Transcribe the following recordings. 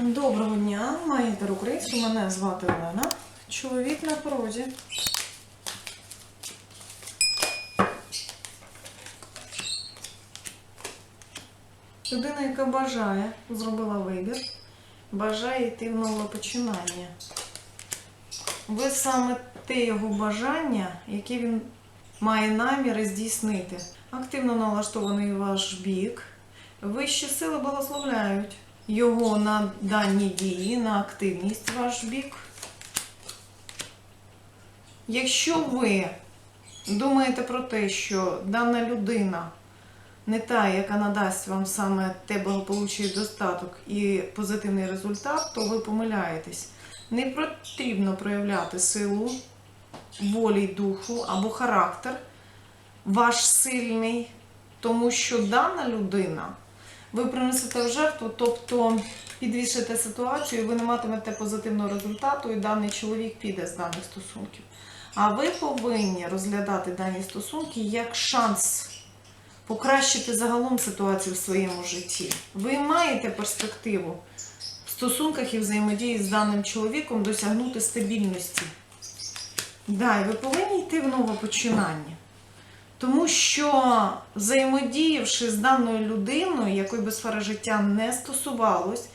Доброго дня, маєте українську, мене звати Олена. Чоловік на порозі. Людина, яка бажає, зробила вибір, бажає йти в нове починання. Ви саме те його бажання, яке він має наміри здійснити. Активно налаштований ваш бік. Вищі сили благословляють його на дані дії, на активність ваш бік. Якщо ви думаєте про те, що дана людина не та, яка надасть вам саме те благополуччя достаток і позитивний результат, то ви помиляєтесь. Не потрібно проявляти силу волі духу або характер ваш сильний, тому що дана людина ви принесете в жертву, тобто підвішите ситуацію, ви не матимете позитивного результату, і даний чоловік піде з даних стосунків. А ви повинні розглядати дані стосунки як шанс покращити загалом ситуацію в своєму житті. Ви маєте перспективу в стосунках і взаємодії з даним чоловіком досягнути стабільності. Да, і ви повинні йти в нове починання. Тому що взаємодіявши з даною людиною, якої би сфера життя не стосувалось,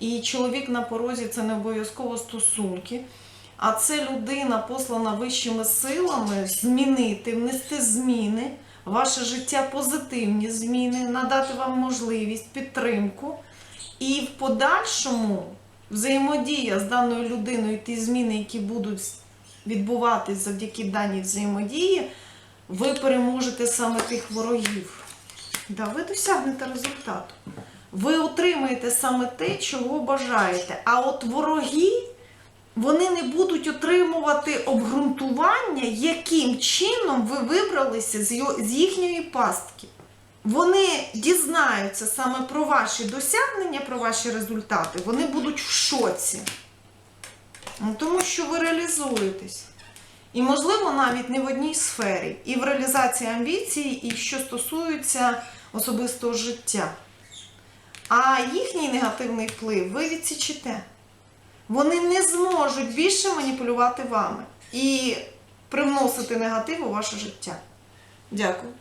і чоловік на порозі це не обов'язково стосунки, а це людина послана вищими силами змінити, внести зміни, ваше життя позитивні зміни, надати вам можливість, підтримку. І в подальшому взаємодія з даною людиною, ті зміни, які будуть відбуватись завдяки даній взаємодії, ви переможете саме тих ворогів. Да, ви досягнете результату. Ви отримаєте саме те, чого бажаєте. А от вороги, вони не будуть отримувати обґрунтування, яким чином ви вибралися з їхньої пастки. Вони дізнаються саме про ваші досягнення, про ваші результати. Вони будуть в шоці. Ну, Тому що ви реалізуєтесь. І, можливо, навіть не в одній сфері, і в реалізації амбіцій, і що стосується особистого життя. А їхній негативний вплив ви відсічите. Вони не зможуть більше маніпулювати вами і привносити негатив у ваше життя. Дякую.